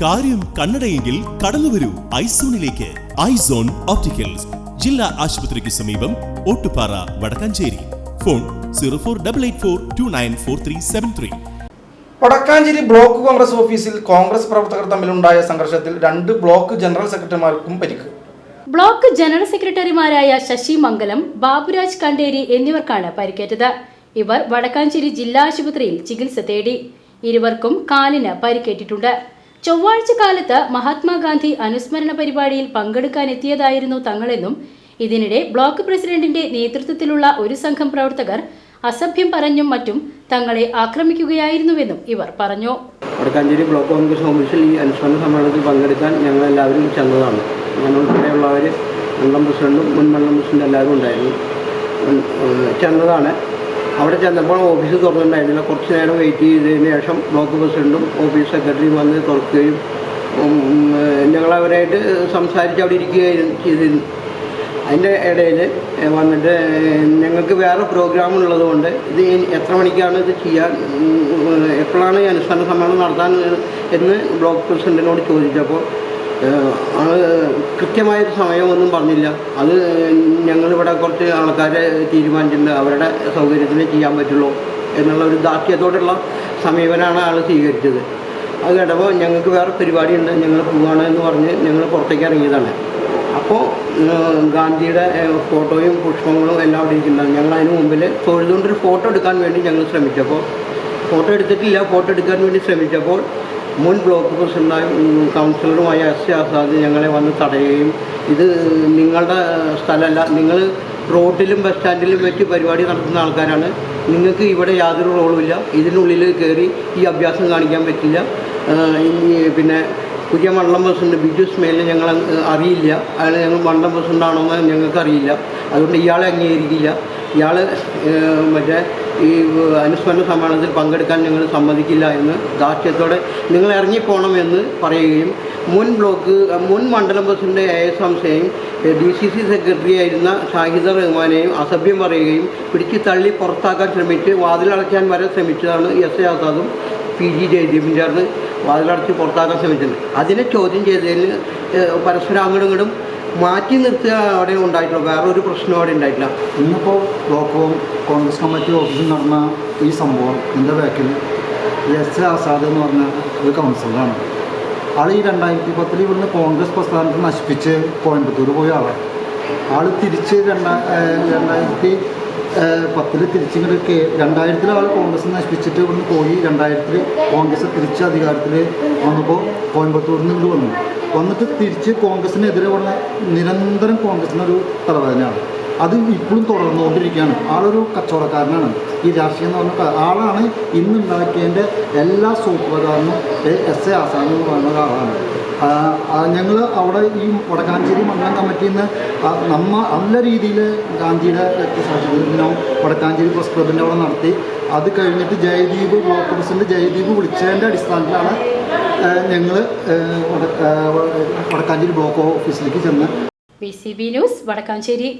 കാര്യം കണ്ണടയെങ്കിൽ കടന്നുവരൂ ഐസോണിലേക്ക്. Eyes on opticals. ജില്ലാ ആശുപത്രിക്ക് സമീപം Ottupara Wadakkanchery. Phone zero four double eight four two nine four three seven three. Wadakkanchery block Congress ഓഫീസിൽ കോൺഗ്രസ് പ്രവർത്തകർ തമ്മിലുണ്ടായ സംഘർഷത്തിൽ രണ്ട് ബ്ലോക്ക് ജനറൽ സെക്രട്ടറിമാർക്കും പരിക്ക്. ബ്ലോക്ക് ജനറൽ സെക്രട്ടറിമാരായ ശശി മംഗലം ബാബുരാജ് കണ്ടേരി എന്നിവർക്കാണ് പരിക്കേറ്റത്. ഇവർ വടക്കാഞ്ചേരി ജില്ലാ ആശുപത്രിയിൽ ചികിത്സ തേടി. ഇരുവർക്കും കാലിന് പരിക്കേറ്റിട്ടുണ്ട്. ചൊവ്വാഴ്ച കാലത്ത് മഹാത്മാഗാന്ധി അനുസ്മരണ പരിപാടിയിൽ പങ്കെടുക്കാനെത്തിയതായിരുന്നു തങ്ങളെന്നും ഇതിനിടെ ബ്ലോക്ക് പ്രസിഡന്റിന്റെ നേതൃത്വത്തിലുള്ള ഒരു സംഘം പ്രവർത്തകർ അസഭ്യം പറഞ്ഞും മറ്റും തങ്ങളെ ആക്രമിക്കുകയായിരുന്നുവെന്നും ഇവർ പറഞ്ഞു. വടക്കാഞ്ചേരി ബ്ലോക്ക് കോൺഗ്രസ് ഓഫീസിൽ ഈ അനുസ്മരണ സമ്മേളനത്തിൽ പങ്കെടുക്കാൻ ഞങ്ങളെല്ലാവരും ചെന്നതാണ്. ഞങ്ങൾ ഉൾപ്പെടെയുള്ളവർ മണ്ഡലം പ്രസിഡന്റും മുൻ മണ്ഡലം പ്രസിഡന്റും എല്ലാവരും ഉണ്ടായിരുന്നു. ചെന്നതാണ്. അവിടെ ചെന്നപ്പോൾ ഓഫീസ് തുറന്നിട്ടുണ്ടായിരുന്നില്ല കുറച്ച് നേരം വെയിറ്റ് ചെയ്തതിന് ശേഷം ബ്ലോക്ക് പ്രസിഡന്റും ഓഫീസ് സെക്രട്ടറിയും വന്ന് തുറക്കുകയും ഞങ്ങളവരായിട്ട് സംസാരിച്ച് അവിടെ ഇരിക്കുകയായിരുന്നു ചെയ്തിരുന്നു. അതിന്റെ ഇടയിൽ വന്നിട്ട് ഞങ്ങൾക്ക് വേറെ പ്രോഗ്രാം ഉള്ളതുകൊണ്ട് ഇത് എത്ര മണിക്കാണ് ഇത് ചെയ്യാൻ എപ്പോഴാണ് ഈ അനുസ്മരണ സമ്മേളനം നടത്താൻ എന്ന് ബ്ലോക്ക് പ്രസിഡന്റിനോട് ചോദിച്ചപ്പോൾ കൃത്യമായൊരു സമയമൊന്നും പറഞ്ഞില്ല. അത് ഞങ്ങളിവിടെ കുറച്ച് ആൾക്കാരെ തീരുമാനിച്ചിട്ടുണ്ട്. അവരുടെ സൗകര്യത്തിന് ചെയ്യാൻ പറ്റുള്ളൂ എന്നുള്ള ഒരു ദാർഢ്യത്തോടുള്ള സമീപനമാണ് ആൾ സ്വീകരിച്ചത്. അത് കേട്ടപ്പോൾ ഞങ്ങൾക്ക് വേറെ പരിപാടിയുണ്ട്. ഞങ്ങൾ പോവുകയാണ് എന്ന് പറഞ്ഞ് ഞങ്ങൾ പുറത്തേക്ക് ഇറങ്ങിയതാണ്. അപ്പോൾ ഗാന്ധിയുടെ ഫോട്ടോയും പുഷ്പങ്ങളും എല്ലാം അവിടെ ഇരിക്കുന്നുണ്ടാവും ഞങ്ങൾ അതിന് മുമ്പിൽ തൊഴുതുകൊണ്ടൊരു ഫോട്ടോ എടുക്കാൻ വേണ്ടി ഞങ്ങൾ ശ്രമിച്ചപ്പോൾ ഫോട്ടോ എടുത്തിട്ടില്ല. ഫോട്ടോ എടുക്കാൻ വേണ്ടി ശ്രമിച്ചപ്പോൾ മുൻ ബ്ലോക്ക് പ്രസിഡന്റായും കൗൺസിലറുമായ എസ് സി ആസാദ് ഞങ്ങളെ വന്ന് തടയുകയും ഇത് നിങ്ങളുടെ സ്ഥലമല്ല നിങ്ങൾ റോഡിലും ബസ് സ്റ്റാൻഡിലും വെച്ച് പരിപാടി നടത്തുന്ന ആൾക്കാരാണ്. നിങ്ങൾക്ക് ഇവിടെ യാതൊരു റോളുമില്ല. ഇതിനുള്ളിൽ കയറി ഈ അഭ്യാസം കാണിക്കാൻ പറ്റില്ല. പിന്നെ പുതിയ മണ്ഡലം പ്രസിഡന്റ് ബിജു സ്മേലിനെ ഞങ്ങൾ അറിയില്ല. അയാൾ ഞങ്ങൾ മണ്ഡലം പ്രസിഡന്റ് എന്ന് ഞങ്ങൾക്ക് അറിയില്ല അതുകൊണ്ട് ഇയാളെ അംഗീകരിക്കില്ല. ഇയാൾ മറ്റേ ഈ അനുസ്മരണ സമ്മേളനത്തിൽ പങ്കെടുക്കാൻ ഞങ്ങൾ സമ്മതിക്കില്ല എന്ന് ദാർഷ്ട്യത്തോടെ നിങ്ങൾ ഇറങ്ങിപ്പോണമെന്ന് പറയുകയും മുൻ ബ്ലോക്ക് മുൻ മണ്ഡലം പ്രസിഡന്റ് എ എസ് ഹംസയെയും ഡി സി സി സെക്രട്ടറി ആയിരുന്ന ഷാഹിദ റഹ്മാനെയും അസഭ്യം പറയുകയും പിടിച്ച് തള്ളി പുറത്താക്കാൻ ശ്രമിച്ച് വാതിലടയ്ക്കാൻ വരെ ശ്രമിച്ചതാണ് എസ് എ ആസാദും പി ജി ജയദീപും ചേർന്ന് വാതിലടച്ച് പുറത്താക്കാൻ ശ്രമിച്ചിട്ടുണ്ട് അതിനെ ചോദ്യം ചെയ്തതിന് പരസ്പരം അങ്ങോട്ടും ഇങ്ങോട്ടും മാറ്റി നിർത്തുക അവിടെ ഉണ്ടായിട്ടില്ല വേറെ ഒരു പ്രശ്നം അവിടെ ഉണ്ടായിട്ടില്ല. ഇന്നിപ്പോൾ ബ്ലോക്ക് കോൺഗ്രസ് കമ്മിറ്റി ഓഫീസിൽ നടന്ന ഈ സംഭവം എന്റെ ബാക്കിൽ എസ് എ ആസാദ് എന്ന് പറഞ്ഞ ഒരു കൗൺസിലറാണ് ആൾ ഈ രണ്ടായിരത്തി പത്തിൽ ഇവിടുന്ന് കോൺഗ്രസ് പ്രസ്ഥാനത്തെ നശിപ്പിച്ച് കോയമ്പത്തൂർ പോയ ആളാണ് ആൾ തിരിച്ച് രണ്ടാ രണ്ടായിരത്തി പത്തിൽ തിരിച്ചിങ്ങോട്ട് രണ്ടായിരത്തിൽ ആൾ കോൺഗ്രസ് നശിപ്പിച്ചിട്ട് ഇവിടുന്ന് പോയി. രണ്ടായിരത്തിൽ കോൺഗ്രസ് തിരിച്ച് അധികാരത്തിൽ വന്നപ്പോൾ കോയമ്പത്തൂരിൽ നിന്ന് ഇങ്ങോട്ട് വന്നു. വന്നിട്ട് തിരിച്ച് കോൺഗ്രസിനെതിരെ വന്ന നിരന്തരം കോൺഗ്രസിനൊരു തലവേദനയാണ്. അത് ഇപ്പോഴും തുടർന്നുകൊണ്ടിരിക്കുകയാണ്. ആളൊരു കച്ചവടക്കാരനാണ്. ഈ രാഷ്ട്രീയം എന്ന് പറഞ്ഞ ആളാണ് ഇന്നുണ്ടാക്കിയതിന്റെ എല്ലാ സൂത്രധാരനും എസ് എ ആസാൻ എന്ന് പറയുന്ന ഒരാളാണ്. ഞങ്ങൾ അവിടെ ഈ വടക്കാഞ്ചേരി മണ്ഡലം കമ്മിറ്റിയിൽ നിന്ന് നമ്മ നല്ല രീതിയിൽ ഗാന്ധിയുടെ രക്തസാക്ഷി ദിനം വടക്കാഞ്ചേരി പ്രസ് ക്ലബിന്റെ അവിടെ നടത്തി. അത് കഴിഞ്ഞിട്ട് ജയദീപ് ബ്ലോക്ക് പ്രസിഡന്റ് ജയദീപ് വിളിച്ചതിന്റെ അടിസ്ഥാനത്തിലാണ് ഞങ്ങൾ വടക്കാഞ്ചേരി ബ്ലോക്ക് ഓഫീസിലേക്ക് ചെന്ന്. B C B news Wadakkanchery.